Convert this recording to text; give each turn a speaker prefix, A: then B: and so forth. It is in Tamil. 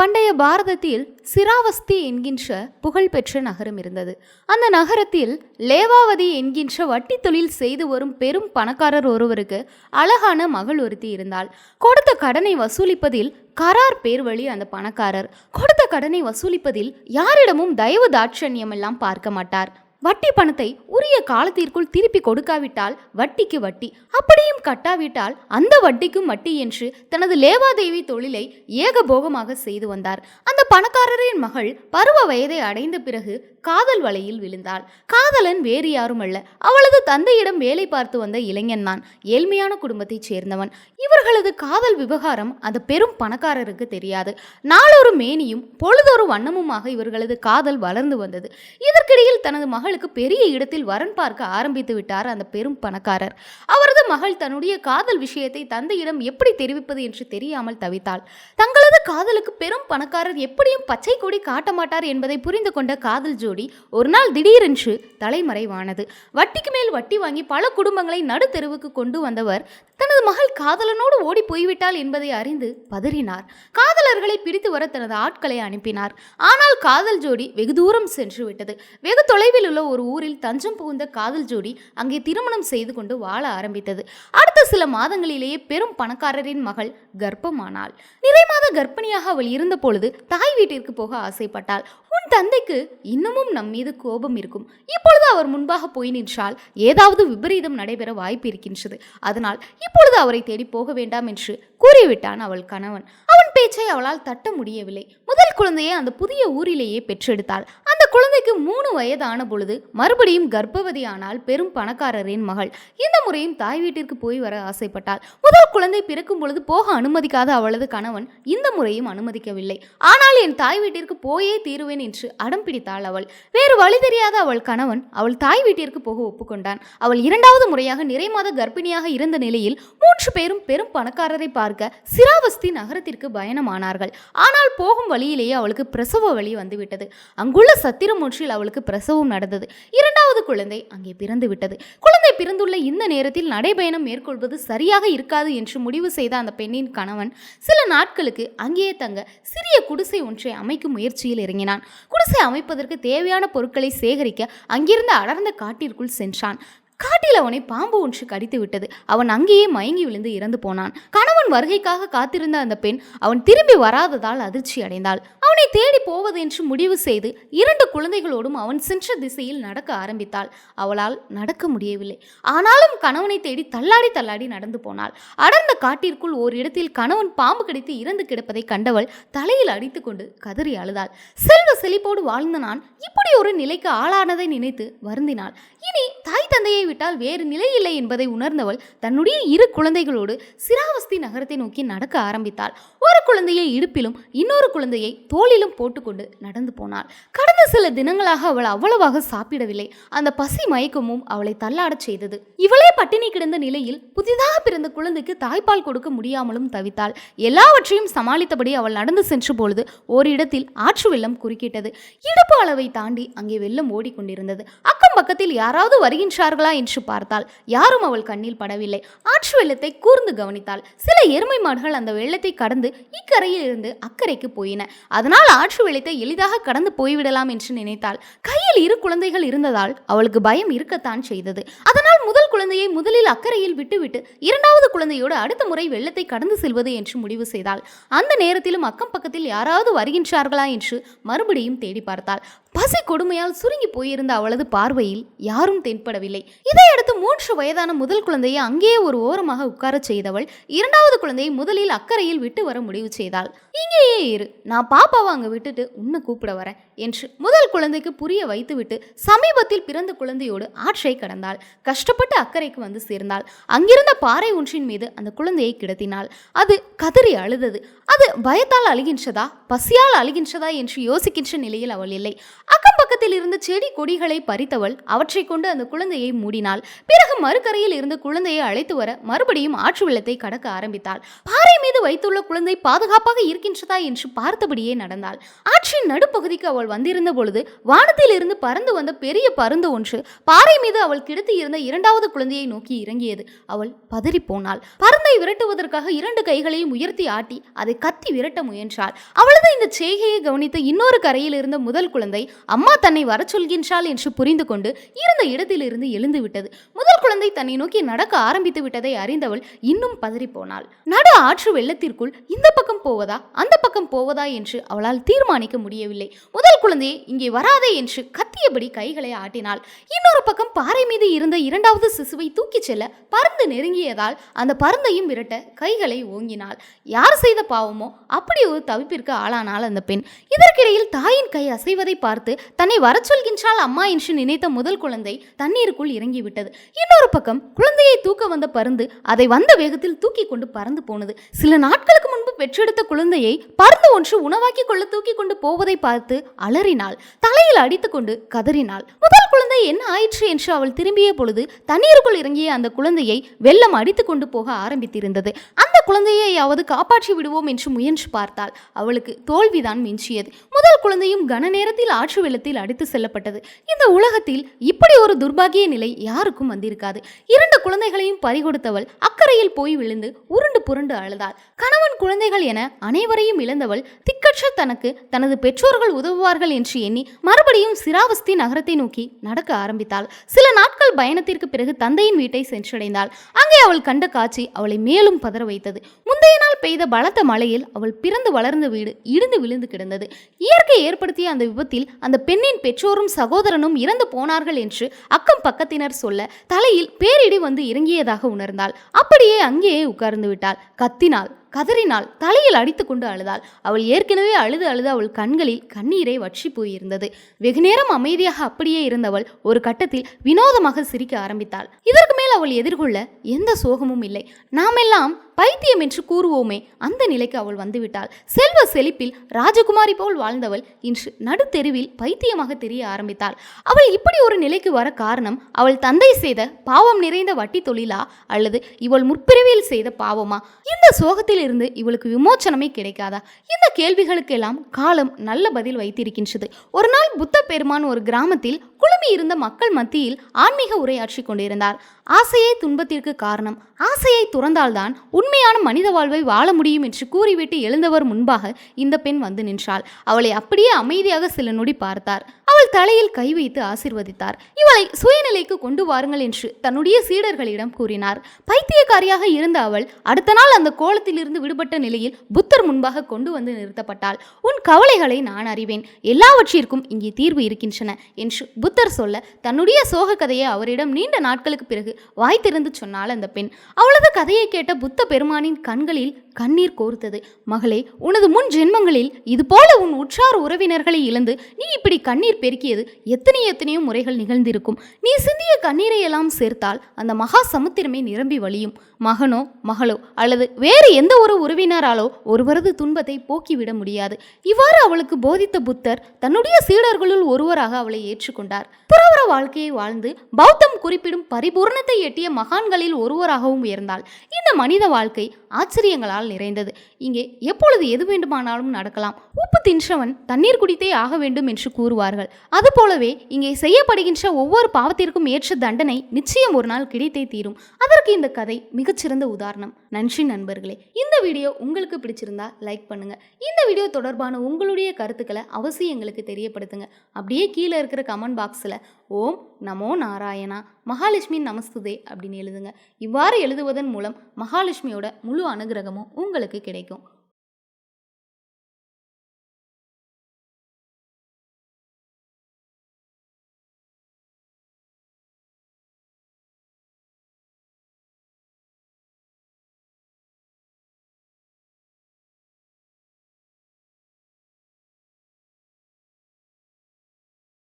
A: பண்டைய பாரதத்தில் சிராவஸ்தி என்கின்ற புகழ்பெற்ற நகரம் இருந்தது. அந்த நகரத்தில் லேவாவதி என்கின்ற வட்டி தொழில் செய்து வரும் பெரும் பணக்காரர் ஒருவருக்கு அழகான மகள் ஒருத்தி இருந்தாள். கொடுத்த கடனை வசூலிப்பதில் கரார் பேர் வழி அந்த பணக்காரர். கொடுத்த கடனை வசூலிப்பதில் யாரிடமும் தயவு தாட்சண்யம் எல்லாம் பார்க்க மாட்டார். வட்டி பணத்தை உரிய காலத்திற்குள் திருப்பி கொடுக்காவிட்டால் வட்டிக்கு வட்டி அப்படியும் கட்டாவிட்டால் அந்த வட்டிக்கும் வட்டி என்று தனது லேவாதேவி தொழிலை ஏகபோகமாக செய்து வந்தார். அந்த பணக்காரரின் மகள் பருவ வயதை அடைந்த பிறகு காதல் வலையில் விழுந்தாள். காதலன் வேறு யாரும் அல்ல. அவளது தந்தையிடம் வேலை பார்த்து வந்த இளைஞன் தான். ஏழ்மையான குடும்பத்தைச் சேர்ந்தவன். இவர்களது காதல் விவகாரம் அந்த பெரும் பணக்காரருக்கு தெரியாது. நாளொரு மேனியும் பொழுதொரு வண்ணமுமாக இவர்களது காதல் வளர்ந்து வந்தது. இதற்கிடையில் தனது மகளுக்கு பெரிய இடத்தில் வரன் பார்க்க ஆரம்பித்து விட்டார் அந்த பெரும் பணக்காரர். அவரது மகள் தன்னுடைய காதல் விஷயத்தை தந்தையிடம் எப்படி தெரிவிப்பது என்று தெரியாமல் தவித்தாள். தங்களது காதலுக்கு பெரும் பணக்காரர் எப்படியும் பச்சை கொடி காட்ட மாட்டார் என்பதை புரிந்து கொண்ட காதல் ஜோ ஜோடி ஒரு நாள் திடீரென்று தலைமறைவானது. வட்டிக்கு மேல் வட்டி வாங்கி பல குடும்பங்களை நடுத்தெருவுக்கு கொண்டு வந்தவர் தனது மகள் காதலனோடு ஓடி போய்விட்டாள் என்பதை அறிந்து பதறினார். காதலர்களை பிடித்து வர தனது ஆட்களை அனுப்பினார். ஆனால் காதல் ஜோடி வெகு தூரம் சென்று விட்டது. வெகு தொலைவில் உள்ள ஒரு ஊரில் தஞ்சம் புகுந்த காதல் ஜோடி அங்கே திருமணம் செய்து கொண்டு வாழ ஆரம்பித்தது. அடுத்த சில மாதங்களிலேயே பெரும் பணக்காரரின் மகள் கர்ப்பமானாள். நிறை மாத கர்ப்பிணியாக அவள் இருந்த பொழுது தாய் வீட்டிற்கு போக ஆசைப்பட்டாள். உன் தந்தைக்கு இன்னமும் நம் மீது கோபம் இருக்கும். இப்பொழுது அவர் முன்பாக போய் நின்றால் ஏதாவது விபரீதம் நடைபெற வாய்ப்பு இருக்கின்றது. அதனால் இப்பொழுது அவரை தேடி போக வேண்டாம் என்று கூறிவிட்டான் அவள் கணவன். அவன் பேச்சை அவளால் தட்ட முடியவில்லை. முதல் குழந்தையை அந்த புதிய ஊரிலேயே பெற்றெடுத்தாள். அந்த குழந்தைக்கு மூணு வயதான பொழுது மறுபடியும் கர்ப்பவதியானால் பெரும் பணக்காரரின் மகள். இந்த முறையும் தாய் வீட்டிற்கு போய் வர ஆசைப்பட்டாள். முதல் குழந்தை பிறக்கும் பொழுது போக அனுமதிக்காத அவளது கணவன் இந்த முறையும் அனுமதிக்கவில்லை. ஆனால் என் தாய் வீட்டிற்கு போயே தீருவேன் என்று அடம் பிடித்தாள் அவள். வேறு வழி தெரியாத அவள் கணவன் அவள் தாய் வீட்டிற்கு போக ஒப்புக்கொண்டான். அவள் இரண்டாவது முறையாக நிறைமாத கர்ப்பிணியாக இருந்த நிலையில் மூன்று பேரும் பெரும் பணக்காரரை பார்க்க சிராவஸ்தி நகரத்திற்கு பயணமானார்கள். ஆனால் போகும் வழியிலேயே அவளுக்கு பிரசவ வழி வந்துவிட்டது. அங்குள்ள சத்திரம் ஒன்றில் அவளுக்கு பிரசவம் நடந்தது. இரண்டாவது குழந்தை அங்கே பிறந்து விட்டது குழந்தை பிறந்துள்ள இந்த நேரத்தில் நடைபயணம் மேற்கொள்வது சரியாக இருக்காது என்று முடிவு செய்த அந்த பெண்ணின் கணவன் சில நாட்களுக்கு அங்கேயே தங்க சிறிய குடிசை ஒன்றை அமைக்கும் முயற்சியில் இறங்கினான். குடிசை அமைப்பதற்கு தேவையான பொருட்களை சேகரிக்க அங்கிருந்த அடர்ந்த காட்டிற்குள் சென்றான். காட்டில் அவனை பாம்பு ஒன்று கடித்து விட்டது. அவன் அங்கேயே மயங்கி விழுந்து இறந்து போனான். கணவன் வருகைக்காக காத்திருந்த அந்த பெண் அவன் திரும்பி வராததால் அதிர்ச்சி அடைந்தாள். அவனை தேடி போவது என்று முடிவு செய்து இரண்டு குழந்தைகளோடும் அவன் சென்ற திசையில் நடக்க ஆரம்பித்தாள். அவளால் நடக்க முடியவில்லை. ஆனாலும் கணவனை தேடி தள்ளாடி தள்ளாடி நடந்து போனாள். அடர்ந்த காட்டிற்குள் ஓர் இடத்தில் கணவன் பாம்பு கடித்து இறந்து கிடப்பதை கண்டவள் தலையில் அடித்துக்கொண்டு கதறி அழுதாள். செல்வ செழிப்போடு வாழ்ந்த நான் இப்படி ஒரு நிலைக்கு ஆளானதை நினைத்து வருந்தினாள். இனி தாய் தந்தையை விட்டால் வேறு நிலை இல்லை என்பதை உணர்ந்தவள் தன்னுடைய இரு குழந்தைகளோடு சிராவஸ்தி நகரத்தை நோக்கி நடக்க ஆரம்பித்தாள். ஒரு குழந்தையை இடுப்பிலும் இன்னொரு குழந்தையை தோளிலும் போட்டுக்கொண்டு நடந்து போனாள். கடந்த சில தினங்களாக அவள் அவ்வளவாக சாப்பிடவில்லை. அந்த பசி மயக்கமும் அவளை தள்ளாடச் செய்தது. இவளே பட்டினி கிடந்த நிலையில் புதிதாக பிறந்த குழந்தைக்கு தாய்ப்பால் கொடுக்க முடியாமலும் தவித்தாள். எல்லாவற்றையும் சமாளித்தபடி அவள் நடந்து சென்ற பொழுது ஓரிடத்தில் ஆற்று வெள்ளம் குறுக்கிட்டது. இடுப்பு அளவை தாண்டி அங்கே வெள்ளம் ஓடிக்கொண்டிருந்தது. அக்கம் பக்கத்தில் யாராவது வருகின்றார்களா என்று பார்த்தால் யாரும் அவள் கண்ணில் படவில்லை. ஆற்று வெள்ளத்தை கூர்ந்து கவனித்தாள். சில எருமை மாடுகள் அந்த வெள்ளத்தை கடந்து இக்கரையில் இருந்து அக்கறைக்கு போயின. அதனால் ஆற்று வெள்ளத்தை எளிதாக கடந்து போய்விடலாம் என்று நினைத்தாள். கையில் இரு குழந்தைகள் இருந்ததால் அவளுக்கு பயம் இருக்கத்தான் செய்தது. அதனால் முதல் குழந்தையை முதலில் அக்கறையில் விட்டுவிட்டு இரண்டாவது குழந்தையோடு அடுத்த முறை வெள்ளத்தை கடந்து செல்வது என்று முடிவு செய்தாள். அந்த நேரத்திலும் அக்கம் பக்கத்தில் யாராவது வருகின்றார்களா என்று மறுபடியும் தேடி பார்த்தாள். பசி கொடுமையால் சுருங்கி போயிருந்த அவளது பார்வையில் யாரும் தென்படவில்லை. இதையடுத்து மூன்று வயதான முதல் குழந்தையை அங்கேயே ஒரு ஓரமாக உட்காரச் செய்தவள் இரண்டாவது குழந்தையை முதலில் அக்கறையில் விட்டு வர முடிவு செய்தாள். இங்கேயே இரு. நான் பாப்பாவை அங்கே விட்டுட்டு உன்னை கூப்பிட வரேன் என்று முதல் குழந்தைக்கு புரிய வைத்துவிட்டு சமீபத்தில் பிறந்த குழந்தையோடு ஆற்றை கடந்தாள். கஷ்டப்பட்டு அக்கறைக்கு வந்து சேர்ந்தாள். அங்கிருந்த பாறை ஒன்றின் மீது அந்த குழந்தையை கிடத்தினாள். அது கதறி அழுதது. அது பயத்தால் அழுகின்றதா? பசியால் அழுகின்றதா என்று யோசிக்கின்ற நிலையில் அவள் இல்லை. அக்கம் பக்கத்தில் இருந்த செடி கொடிகளை பறித்தவள் அவற்றை கொண்டு அந்த குழந்தையை மூடினாள். பிறகு மறுக்கரையில் இருந்து குழந்தையை அழைத்து வர மறுபடியும் ஆற்று வெள்ளத்தை கடக்க ஆரம்பித்தாள். பாறை மீது வைத்துள்ள குழந்தை பாதுகாப்பாக இருக்கின்றதா என்று பார்த்தபடியே நடந்தாள். ஆற்றின் நடுப்பகுதிக்கு அவள் வந்திருந்த பொழுது வானத்திலிருந்து பறந்து வந்த பெரிய பருந்து ஒன்று பாறை மீது அவள் கிடத்தி இருந்த இரண்டாவது குழந்தையை நோக்கி இறங்கியது. அவள் பதறி போனாள். பருந்தை விரட்டுவதற்காக இரண்டு கைகளையும் உயர்த்தி ஆட்டி அதை கத்தி விரட்ட முயன்றாள். அவளது இந்த செய்கையை கவனித்த இன்னொரு கரையில் இருந்த முதல் குழந்தை அம்மா தன்னை வரச் சொல்கின்றாள் என்று புரிந்து கொண்டு இருந்த இடத்திலிருந்து எழுந்து விட்டது. முதல் குழந்தை தன்னை நோக்கி நடக்க ஆரம்பித்து விட்டதை அறிந்தவள் இன்னும் பதறி போனாள். நடு ஆற்று வெள்ள வெள்ளத்திற்குள் இந்த பக்கம் போவதா அந்த பக்கம் போவதா என்று அவளால் தீர்மானிக்க முடியவில்லை. முதல் குழந்தையை இங்கே வராதே என்று கத்தியபடி கைகளை ஆட்டினாள். இன்னொரு பக்கம் பாறை மீது இருந்த இரண்டாவது சிசுவை தூக்கிச் செல்ல பருந்து நெருங்கியதால் அந்த பருந்தையும் விரட்ட கைகளை ஓங்கினாள். யார் செய்த பாவமோ அப்படி ஒரு தவிப்பிற்கு ஆளானாள் அந்த பெண். இதற்கிடையில் தாயின் கை அசைவதை பார்த்து தன்னை வரச்சொல்கின்றால் அம்மா என்று நினைத்த முதல் குழந்தை தண்ணீருக்குள் இறங்கிவிட்டது. இன்னொரு பக்கம் குழந்தையை தூக்க வந்த பருந்து அதை வந்த வேகத்தில் தூக்கி கொண்டு பறந்து போனது. சில நாட்களுக்கு முன்பு பெற்றெடுத்த குழந்தையை பருந்து ஒன்று உணவாக்கி கொள்ள தூக்கி கொண்டு போவதை பார்த்து அலறினாள். தலையில் அடித்துக்கொண்டு கதறினாள். முதல் குழந்தை என்ன ஆயிற்று என்று அவள் திரும்பிய பொழுது தண்ணீருக்குள் இறங்கிய அந்த குழந்தையை வெள்ளம் அடித்து கொண்டு போக ஆரம்பித்திருந்தது. அந்த குழந்தையையாவது காப்பாற்றி விடுவோம் என்று முயன்று பார்த்தாள். அவளுக்கு தோல்விதான் மிஞ்சியது. முதல் குழந்தையும் கன நேரத்தில் ஆற்று வெள்ளத்தில் அடித்து செல்லப்பட்டது. இந்த உலகத்தில் இப்படி ஒரு துர்பாகிய நிலை யாருக்கும் வந்திருக்காது. இரண்டு குழந்தைகளையும் பறிகொடுத்தவள் அக்கறையில் போய் விழுந்து உருண்டு புரண்டு அழுதாள். கணவன் குழந்தைகள் என அனைவரையும் இழந்தவள் திக்கற்ற தனக்கு தனது பெற்றோர்கள் உதவுவார்கள் என்று எண்ணி மறுபடியும் சிராவஸ்தி நகரத்தை நோக்கி நடக்க ஆரம்பித்தாள். சில நாட்கள் பயணத்திற்கு பிறகு தந்தையின் வீட்டை சென்றடைந்தாள். அங்கே அவள் கண்ட காட்சி அவளை மேலும் பதற வைத்தது. முந்தைய நாள் பெய்த பலத்த மழையில் அவள் பிறந்து வளர்ந்த வீடு இடிந்து விழுந்து கிடந்தது. இயற்கை ஏற்படுத்திய அந்த விபத்தில் அந்த பெண்ணின் பெற்றோரும் சகோதரனும் இறந்து போனார்கள் என்று அக்கம் பக்கத்தினர் சொல்ல தலையில் பேரிடி வந்து இறங்கியதாக உணர்ந்தாள். அப்படியே அங்கேயே உட்கார்ந்து விட்டாள். கத்தினாள். கதறினாள் தலையில் அடித்துக்கொண்டு அழுதாள். அவள் ஏற்கனவே அழுது அழுது அவள் கண்களில் கண்ணீரை வற்றி போயிருந்தது. வெகுநேரம் அமைதியாக அப்படியே இருந்தவள் ஒரு கட்டத்தில் வினோதமாக சிரிக்க ஆரம்பித்தாள். இதற்கு மேல் அவள் எதிர்கொள்ள எந்த சோகமும் இல்லை. நாமெல்லாம் பைத்தியம் என்று கூறுவோமே அந்த நிலைக்கு அவள் வந்துவிட்டாள். செல்வ செழிப்பில் ராஜகுமாரி போல் வாழ்ந்தவள் இன்று நடுத்தெருவில் பைத்தியமாக தெரிய ஆரம்பித்தாள். அவள் இப்படி ஒரு நிலைக்கு வர காரணம் அவள் தந்தை செய்த பாவம் நிறைந்த வட்டி தொழிலா அல்லது இவள் முற்பிறவியில் செய்த பாவமா? இந்த சோகத்தில் இருந்து இவளுக்கு விமோச்சனமே கிடைக்காதா? இந்த கேள்விகளுக்கெல்லாம் காலம் நல்ல பதில் வைத்திருக்கின்றது. ஒரு நாள் புத்த பெருமான் ஒரு கிராமத்தில் குழுமி இருந்த மக்கள் மத்தியில் ஆன்மீக உரையாற்றி கொண்டிருந்தார். ஆசையே துன்பத்திற்கு காரணம். ஆசையை துறந்தால்தான் உண்மையான மனித வாழ்வை வாழ முடியும் என்று கூறிவிட்டு எழுந்தவர் முன்பாக இந்த பெண் வந்து நின்றாள். அவளை அப்படியே அமைதியாக சில நொடி பார்த்தார். அவள் தலையில் கை வைத்து ஆசிர்வதித்தார். இவளை சுயநிலைக்கு கொண்டு வாருங்கள் என்று தன்னுடைய சீடர்களிடம் கூறினார். பைத்தியக்காரியாக இருந்த அவள் அடுத்த நாள் அந்த கோலத்திலிருந்து விடுபட்ட நிலையில் புத்தர் முன்பாக கொண்டு வந்து நிறுத்தப்பட்டாள். உன் கவலைகளை நான் அறிவேன். எல்லாவற்றிற்கும் இங்கே தீர்வு இருக்கின்றன என்று புத்தர் சொல்ல தன்னுடைய சோக கதையை அவரிடம் நீண்ட நாட்களுக்கு பிறகு வாய் திறந்து சொன்னாள் அந்த பெண். அவளது கதையை கேட்ட புத்த பெருமானின் கண்களில் கண்ணீர் கோர்த்தது. மகளே உனது முன் ஜென்மங்களில் இதுபோல உன் உற்றார் உறவினர்களை இழந்து நீ இப்படி கண்ணீர் பெருக்கியது எத்தனை எத்தனையோ முறைகள் நிகழ்ந்திருக்கும். நீ சிந்திய கண்ணீரை எல்லாம் சேர்த்தால் அந்த மகா சமுத்திரமே நிரம்பி வழியும். மகனோ மகளோ அல்லது வேறு எந்த ஒரு உறவினராலோ ஒருவரது துன்பத்தை போக்கிவிட முடியாது. இவ்வாறு அவளுக்கு போதித்த புத்தர் தன்னுடைய சீடர்களுள் ஒருவராக அவளை ஏற்றுக்கொண்டார். துறவற வாழ்க்கையை வாழ்ந்து பௌத்தம் குறிப்பிடும் பரிபூர்ணத்தை எட்டிய மகான்களில் ஒருவராகவும் உயர்ந்தாள். இந்த மனித வாழ்க்கை ஆச்சரியங்களால் நிறைந்தது. இங்கே எப்பொழுது எது வேண்டுமானாலும் நடக்கலாம். உப்பு தின்றவன் தண்ணீர் குடித்தே ஆக வேண்டும் என்று கூறுவார்கள். அதுபோலவே இங்கே செய்யப்படுகின்ற ஒவ்வொரு பாவத்திற்கும் ஏற்ற தண்டனை நிச்சயம் ஒரு நாள் கிடைத்தே தீரும். அதற்கு இந்த கதை மிகச்சிறந்த உதாரணம். நன்றி நண்பர்களே. இந்த வீடியோ உங்களுக்கு பிடிச்சிருந்தா லைக் பண்ணுங்க. இந்த வீடியோ தொடர்பான உங்களுடைய கருத்துக்களை அவசியம் எங்களுக்கு தெரியப்படுத்துங்க. அப்படியே கீழே இருக்கிற கமெண்ட் பாக்ஸில் ஓம் நமோ நாராயணா மகாலட்சுமி நமஸ்துதே அப்படின்னு எழுதுங்க. இவ்வாறு எழுதுவதன் மூலம் மகாலட்சுமியோட முழு அனுகிரகமும் உங்களுக்கு கிடைக்கும்.